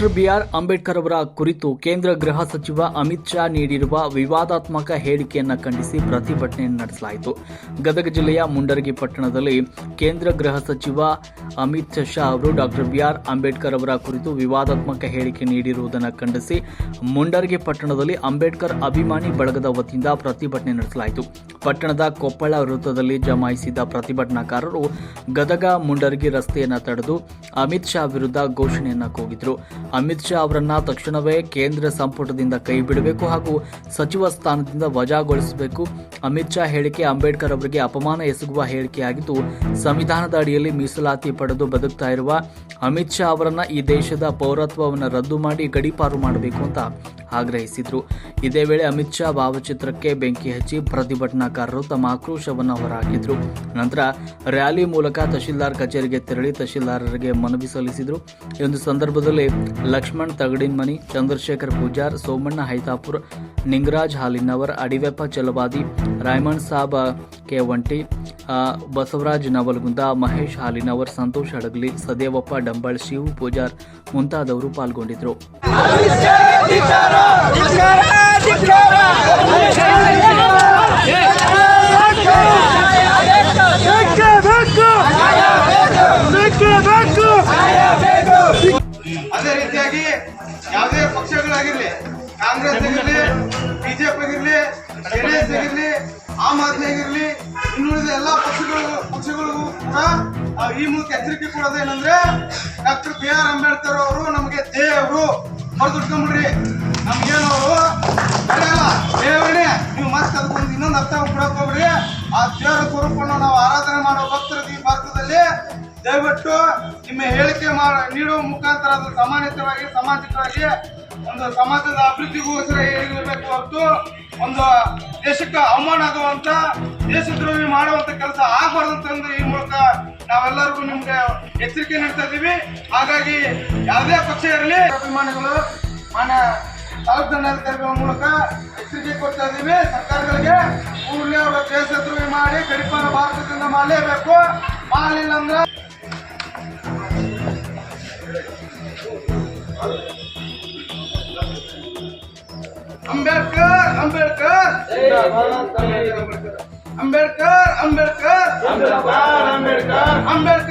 Doctor B R Ambedkar ಅವರ ಕುರಿತು ಕೇಂದ್ರ ಗೃಹ ಸಚಿವ ಅಮಿತ್ ಶಾ ನೀಡಿರುವ ವಿವಾದಾತ್ಮಕ ಹೇಳಿಕೆಯನ್ನು ಖಂಡಿಸಿ ಪ್ರತಿಭಟನೆ ನಡೆಸಲಾಯಿತು. ಗದಗ ಜಿಲ್ಲೆಯ ಮುಂಡರಗಿ ಪಟ್ಟಣದಲ್ಲಿ ಕೇಂದ್ರ ಗೃಹ ಸಚಿವ ಅಮಿತ್ ಶಾ ಅವರು ಡಾಕ್ಟರ್ ಬಿಆರ್ ಅಂಬೇಡ್ಕರ್ ಅವರ ಕುರಿತು ವಿವಾದಾತ್ಮಕ ಹೇಳಿಕೆ ನೀಡಿರುವುದನ್ನು ಖಂಡಿಸಿ ಮುಂಡರಗಿ ಪಟ್ಟಣದಲ್ಲಿ ಅಂಬೇಡ್ಕರ್ ಅಭಿಮಾನಿ ಬಳಗದ ವತಿಯಿಂದ ಪ್ರತಿಭಟನೆ ನಡೆಸಲಾಯಿತು. ಪಟ್ಟಣದ ಕೊಪ್ಪಳ ವೃತ್ತದಲ್ಲಿ ಜಮಾಯಿಸಿದ ಪ್ರತಿಭಟನಾಕಾರರು ಗದಗ ಮುಂಡರಗಿ ರಸ್ತೆಯನ್ನು ತಡೆದು ಅಮಿತ್ ಶಾ ವಿರುದ್ಧ ಘೋಷಣೆಯನ್ನು ಕೂಗಿದ್ರು. ಅಮಿತ್ ಶಾ ಅವರನ್ನ ತಕ್ಷಣವೇ ಕೇಂದ್ರ ಸಂಪುಟದಿಂದ ಕೈ ಬಿಡಬೇಕು ಹಾಗೂ ಸಚಿವ ಸ್ಥಾನದಿಂದ ವಜಾಗೊಳಿಸಬೇಕು. ಅಮಿತ್ ಶಾ ಹೇಳಿಕೆ ಅಂಬೇಡ್ಕರ್ ಅವರಿಗೆ ಅಪಮಾನ ಎಸಗುವ ಹೇಳಿಕೆಯಾಗಿದ್ದು, ಸಂವಿಧಾನದ ಅಡಿಯಲ್ಲಿ ಮೀಸಲಾತಿ ಪಡೆದು ಬದುಕ್ತಾ ಇರುವ ಅಮಿತ್ ಶಾ ಅವರನ್ನ ಈ ದೇಶದ ಪೌರತ್ವವನ್ನು ರದ್ದು ಮಾಡಿ ಗಡೀಪಾರು ಮಾಡಬೇಕು ಅಂತ ಆಗ್ರಹಿಸಿದ್ರು. ಇದೇ ವೇಳೆ ಅಮಿತ್ ಶಾ ಭಾವಚಿತ್ರಕ್ಕೆ ಬೆಂಕಿ ಹಚ್ಚಿ ಪ್ರತಿಭಟನಾಕಾರರು ತಮ್ಮ ಆಕ್ರೋಶವನ್ನು ಹೊರಹಾಕಿದ್ರು. ನಂತರ ರ್ಯಾಲಿ ಮೂಲಕ ತಹಶೀಲ್ದಾರ್ ಕಚೇರಿಗೆ ತೆರಳಿ ತಹಶೀಲ್ದಾರರಿಗೆ ಮನವಿ ಸಲ್ಲಿಸಿದರು. ಈ ಒಂದು ಸಂದರ್ಭದಲ್ಲಿ ಲಕ್ಷ್ಮಣ್ ತಗಡಿನ್ಮನಿ ಚಂದ್ರಶೇಖರ್ ಪೂಜಾರ್, ಸೋಮಣ್ಣ ಹೈತಾಪುರ್, ನಿಂಗರಾಜ್ ಹಾಲಿನವರ್, ಅಡಿವೆಪ್ಪ ಚಲವಾದಿ ರಾಯಮಣ್ ಸಾಬ್, ಕೆ ಒಂಟಿ ಬಸವರಾಜ್ ನವಲಗುಂದ, ಮಹೇಶ್ ಹಾಲಿನವರ್, ಸಂತೋಷ್ ಹಡಗಲಿ ಸದೇವಪ್ಪ ಡಂಬಳ್, ಶಿವ್ ಪೂಜಾರ್ ಮುಂತಾದವರು ಪಾಲ್ಗೊಂಡಿದ್ದರು ಅದೇ ರೀತಿಯಾಗಿ ಯಾವುದೇ ಪಕ್ಷಗಳಾಗಿರ್ಲಿ, ಕಾಂಗ್ರೆಸ್ ಆಗಿರ್ಲಿ, ಬಿಜೆಪಿ ಆಗಿರ್ಲಿ ಜೆಡಿಎಸ್ ಆಗಿರ್ಲಿ, ಆಮ್ ಆದ್ಮಿ ಆಗಿರ್ಲಿ, ಇನ್ನುಳಿದ ಎಲ್ಲಾ ಪಕ್ಷಗಳು, ಪಕ್ಷಗಳಿಗೂ ಕೂಡ ಈ ಮೂಲಕ ಎಚ್ಚರಿಕೆ ಕೊಡೋದೇನಂದ್ರೆ ಡಾಕ್ಟರ್ ಬಿ ಆರ್ ಅಂಬೇಡ್ಕರ್ ಅವರು ನಮಗೆ ದೇವರು. ಹೊರದುಟ್ಕೊಂಡ್ಬಿಡ್ರಿ ನಮ್ಗೇನು ಅವರು ನಡೆಯಲ್ಲ ದೇವರೇ, ನೀವು ಮತ್ತೆ ಅದಕ್ಕೊಂದು ಇನ್ನೊಂದು ಅರ್ಥ ಕೊಡಕ್ ಹೋಗ್ಬಿಡ್ರಿ. ಆ ದೇವರ ಸ್ವರೂಪವನ್ನು ನಾವು ಆರಾಧನೆ ಮಾಡೋ ಭಕ್ತರ ಈ ಭಾರತದಲ್ಲಿ. ದಯವಿಟ್ಟು ನಿಮ್ಮ ಹೇಳಿಕೆ ಮಾಡ ನೀಡುವ ಮುಖಾಂತರ ಅದು ಸಮಾನಿತವಾಗಿ ಸಾಮಾಜಿಕವಾಗಿ, ಒಂದು ಸಮಾಜದ ಅಭಿವೃದ್ಧಿಗೋಸ್ಕರ ಹೇಳಿರಬೇಕು ಹೊರತು ಒಂದು ದೇಶಕ್ಕೆ ಅವಮಾನ ಆಗುವಂತ, ದೇಶದ್ರೋಹಿ ಮಾಡುವಂತ ಕೆಲಸ ಆಗಬಾರ್ದು ಅಂತಂದ್ರೆ ಈ ಮೂಲಕ ನಾವೆಲ್ಲರಿಗೂ ನಿಮ್ಗೆ ಎಚ್ಚರಿಕೆ ನೀಡ್ತಾ ಇದ್ದೀವಿ ಹಾಗಾಗಿ ಯಾವುದೇ ಪಕ್ಷ ಇರಲಿ ಅಭಿಮಾನಿಗಳು ಮಾನ್ಯ ತಾಲೂಕು ದಂಡಾಧಿಕಾರಿಗಳ ಮೂಲಕ ಎಚ್ಚರಿಕೆ ಕೊಡ್ತಾ ಇದ್ದೀವಿ ಸರ್ಕಾರಗಳಿಗೆ ಕೂಡಲೇ ಅವರ ದೇಶದ್ರೋಹಿ ಮಾಡಿ ಗಡಿಪಾರ ಭಾರತದಿಂದ ಮಾಡಲೇಬೇಕು. ಮಾಡಲಿಲ್ಲ ಅಂದ್ರೆ ಅಂಬೇಡ್ಕರ್ ಅಂಬೇಡ್ಕರ್. ಅಂಬೇಡ್ಕರ್ ಅಂಬೇಡ್ಕರ್. ಅಂಬೇಡ್ಕರ್ ಅಂಬೇಡ್ಕರ್.